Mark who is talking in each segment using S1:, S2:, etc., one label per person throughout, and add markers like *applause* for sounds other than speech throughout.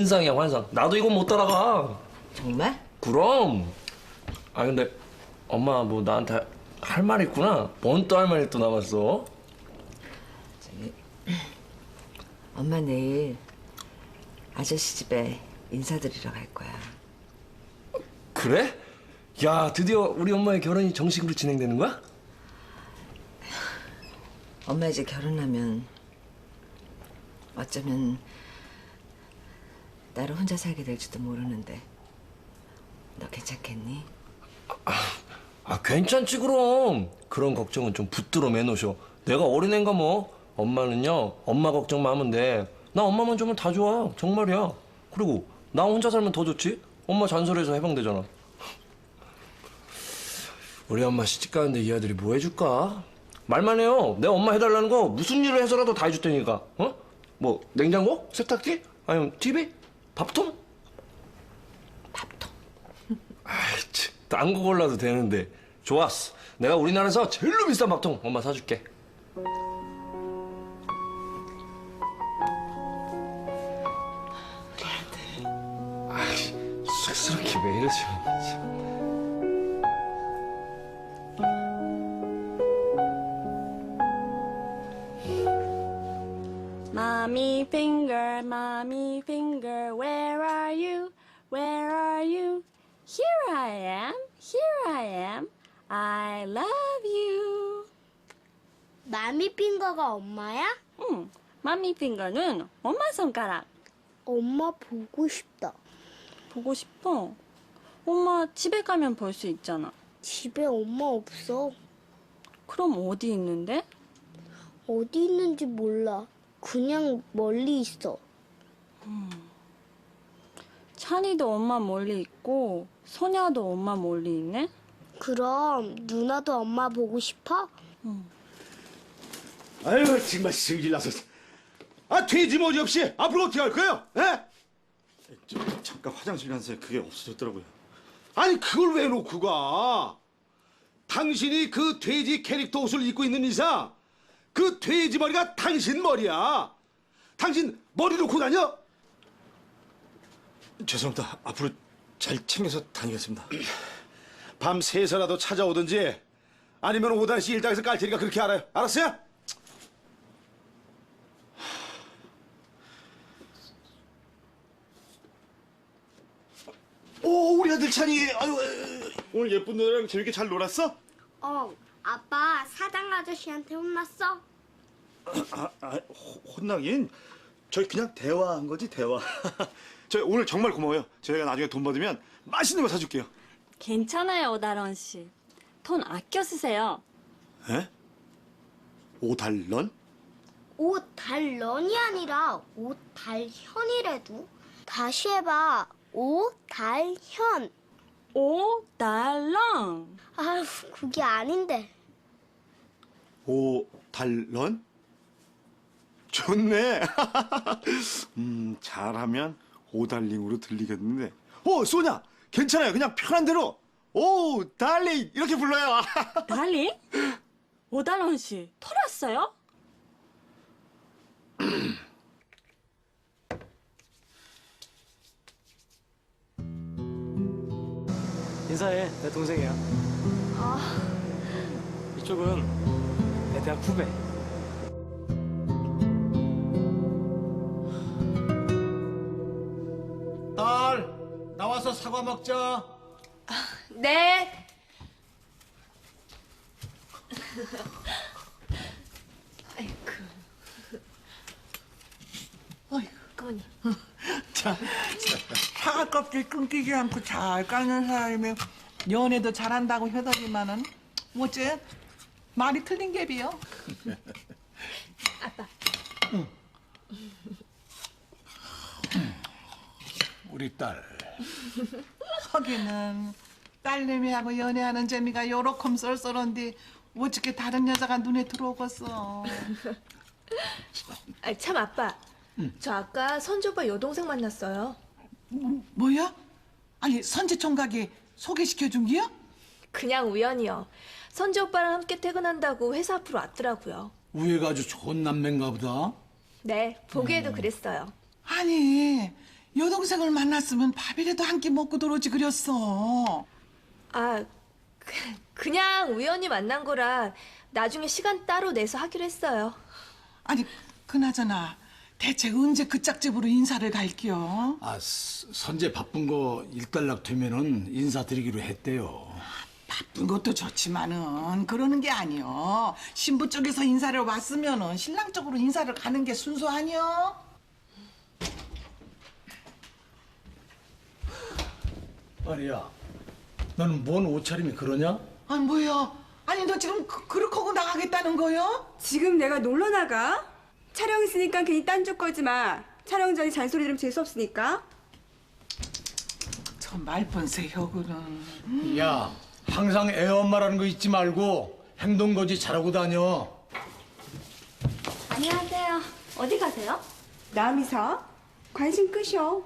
S1: 환상이야 환상. 나도 이건 못 따라가.
S2: 정말?
S1: 그럼. 아 근데 엄마 뭐 나한테 할 말 있구나. 뭔 또 할 말이 또 남았어?
S2: 엄마 내일 아저씨 집에 인사드리러 갈 거야.
S1: 그래? 야 드디어 우리 엄마의 결혼이 정식으로 진행되는 거야?
S2: 엄마 이제 결혼하면 어쩌면 나를 혼자 살게 될지도 모르는데 너 괜찮겠니?
S1: 아 괜찮지 그럼. 그런 걱정은 좀 붙들어 매놓으셔. 내가 어린애인가 뭐. 엄마는요 엄마 걱정만 하면 돼. 나 엄마만 주면 다 좋아. 정말이야. 그리고 나 혼자 살면 더 좋지. 엄마 잔소리에서 해방되잖아. 우리 엄마 시집 가는데 이 아들이 뭐 해줄까? 말만 해요. 내 엄마 해달라는 거 무슨 일을 해서라도 다 해줄 테니까. 어? 뭐 냉장고? 세탁기? 아니면 TV? 밥통?
S2: 밥통.
S1: 아이, 참, 딴거 골라도 되는데. 좋았어. 내가 우리나라에서 제일로 비싼 밥통 엄마 사줄게. 아이, 쑥스럽게 왜 이러지? 참.
S3: Mommy finger, mommy finger, where are you? Where are you? Here I am, here I am. I love you.
S4: 마미 핑거가 엄마야?
S3: 응, mommy finger는 엄마 손가락.
S4: 엄마 보고 싶다.
S3: 보고 싶어. 엄마 집에 가면 볼 수 있잖아.
S4: 집에 엄마 없어.
S3: 그럼 어디 있는데?
S4: 어디 있는지 몰라. 그냥 멀리 있어.
S3: 찬이도 엄마 멀리 있고 소냐도 엄마 멀리 있네.
S4: 그럼 누나도 엄마 보고 싶어?
S5: 아유 정말 승질나서 아 돼지 머리 없이 앞으로 어떻게 할 거예요? 에?
S6: 저, 잠깐 화장실 간새 그게 없어졌더라고요.
S5: 아니 그걸 왜 놓고 가? 당신이 그 돼지 캐릭터 옷을 입고 있는 이상 그 돼지 머리가 당신 머리야. 당신 머리 놓고 다녀?
S6: 죄송합니다. 앞으로 잘 챙겨서 다니겠습니다. *clears throat*
S5: 밤 새서라도 찾아오든지 아니면 오단씨 일당에서 깔 테니까 그렇게 알아요. 알았어요?
S6: 오 우리 아들 찬이 아유 오늘 예쁜 누나랑 재밌게 잘 놀았어?
S4: 어. 아빠 사장 아저씨한테 혼났어?
S6: 아, 아 호- 혼나긴 저희 그냥 대화한 거지 대화. *laughs* 저희 오늘 정말 고마워요. 저희가 나중에 돈 받으면 맛있는 거 사줄게요.
S3: 괜찮아요, 오다론 씨. 돈 아껴 쓰세요.
S6: 에? 오달런?
S4: 오달런이 아니라 오달현이래도. 다시 해봐. 오달현.
S3: 오달런.
S4: 아휴, 그게 아닌데.
S6: 오달런? 좋네. *laughs* 음, 잘하면 오달링으로 들리겠는데. 오, 소냐! 괜찮아요. 그냥 편한 대로. 오, 달링! 이렇게 불러요. *laughs*
S3: 달리? 오다론 씨, 털었어요? *clears throat*
S7: 인사해 내 동생이야 이쪽은 내 대학 후배
S5: 딸 나와서 사과 먹자.
S8: 네.
S9: 사과 껍질 끊기지 않고 잘 까는 사람이 연애도 잘한다고 하더니만은. 뭐지 말이 틀린 갭이요.
S5: 우리 딸.
S9: 하기는 딸내미하고 연애하는 재미가 요렇게 쏠쏠한데 어떻게 다른 여자가 눈에 들어오겠어.
S8: 아, 참 아빠. 저 아까 선주 오빠 여동생 만났어요.
S9: 뭐야? 아니 선지 총각이 소개시켜 준 기야?
S8: 그냥 우연이요. 선주 오빠랑 함께 퇴근한다고 회사 앞으로 왔더라고요.
S10: 우애가 아주 좋은 남매인가 보다.
S8: 네, 보기에도 그랬어요.
S9: 아니 여동생을 만났으면 밥이라도 한 끼 먹고 들어오지 그랬어.
S8: 아, 그, 그냥 우연히 만난 거라 나중에 시간 따로 내서 하기로 했어요.
S9: 아니 그나저나 대체 언제 그 짝집으로 인사를 갈게요?
S11: 아 스- 선제 바쁜 거 일단락 되면은 인사드리기로 했대요.
S9: 바쁜 것도 좋지만은 그러는 게 아니여. 신부 쪽에서 인사를 왔으면은 신랑 쪽으로 인사를 가는 게 순서 아니여?
S11: 아니야, 너는 뭔 옷차림이 그러냐?
S9: 아니 뭐야? 아니 너 지금 그, 그렇게 하고 나가겠다는 거요?
S10: 지금 내가 놀러 나가? 촬영 있으니까 괜히 딴 쪽 거지 마. 촬영 전에 잔소리 들으면 재수 없으니까.
S9: 저 말본새 혁은
S11: 야, 항상 애 엄마라는 거 잊지 말고 행동 거지 잘하고 다녀.
S3: 안녕하세요. 어디 가세요?
S10: 남이사 관심 끄셔.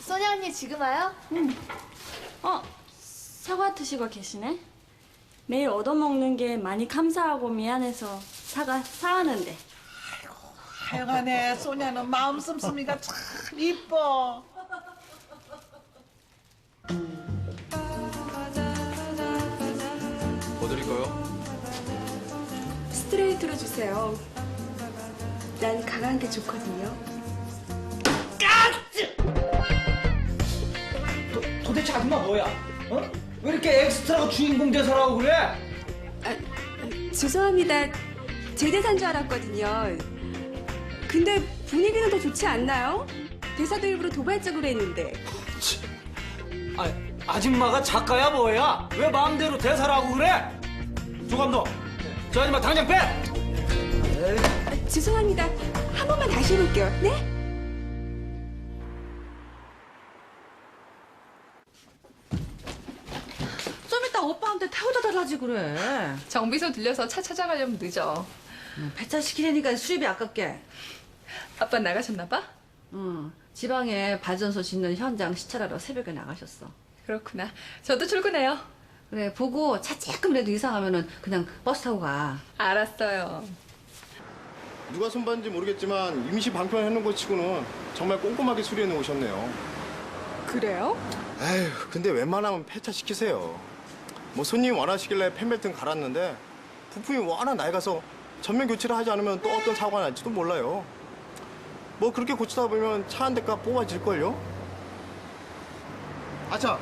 S8: 소녀 언니 지금 와요?
S3: 어, 사과 드시고 계시네? 매일 얻어먹는 게 많이 감사하고 미안해서 사과 사왔는데.
S9: 하여간에 소냐는 마음 씀씀이가 참 이뻐.
S1: 뭐 드릴까요?
S10: 스트레이트로 주세요. 난 강한 게 좋거든요.
S7: 도대체 아줌마 뭐야? 어? 왜 이렇게 엑스트라가 주인공 대사라고 그래?
S10: 죄송합니다. 제 대사인 줄 알았거든요. 근데 분위기는 더 좋지 않나요? 대사도 일부러 도발적으로 했는데.
S7: 아, 아줌마가 작가야 뭐야? 왜 마음대로 대사라고 그래? 조 감독, 저 아줌마 당장 빼!
S10: 아, 죄송합니다. 한 번만 다시 해볼게요. 네?
S2: 좀 이따 오빠한테 태워다 달라지 그래.
S12: 정비소 들려서 차 찾아가려면 늦어.
S2: 배차 시키려니까 수입이 아깝게.
S12: 아빠 나가셨나 봐?
S2: 응. 지방에 발전소 짓는 현장 시찰하러 새벽에 나가셨어.
S12: 그렇구나. 저도 출근해요.
S2: 그래 보고 차 조금이라도 이상하면은 그냥 버스 타고 가.
S12: 알았어요.
S13: 누가 손봤는지 모르겠지만 임시 방편해 놓은 것 치고는 정말 꼼꼼하게 수리해 놓으셨네요.
S10: 그래요?
S13: 에휴, 근데 웬만하면 폐차 시키세요. 뭐 손님 원하시길래 펜벨트는 갈았는데 부품이 워낙 낡아서 전면 교체를 하지 않으면 또 어떤 사고가 날지도 몰라요. 뭐 그렇게 고치다 보면 차 한 대가 뽑아질걸요? 아차,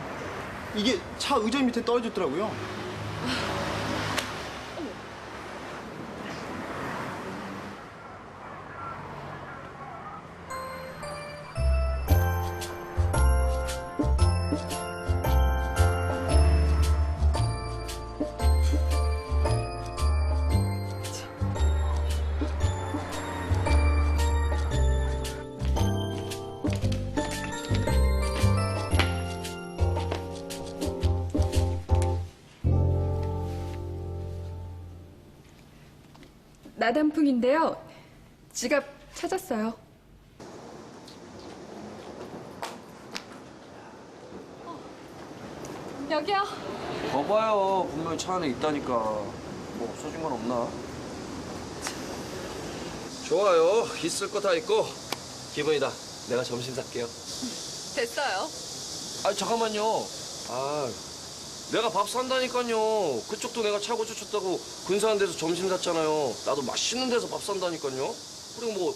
S13: 이게 차 의자 밑에 떨어졌더라고요. *laughs*
S12: 나단풍인데요. 지갑 찾았어요. 어, 여기요.
S1: 봐봐요. 분명히 차 안에 있다니까. 뭐 없어진 건 없나? 좋아요. 있을 거 다 있고. 기분이다. 내가 점심 살게요.
S12: 됐어요.
S1: 아 잠깐만요. 아 내가 밥 산다니까요. 그쪽도 내가 차고 쫓았다고 근사한 데서 점심 샀잖아요. 나도 맛있는 데서 밥 산다니까요. 그리고 뭐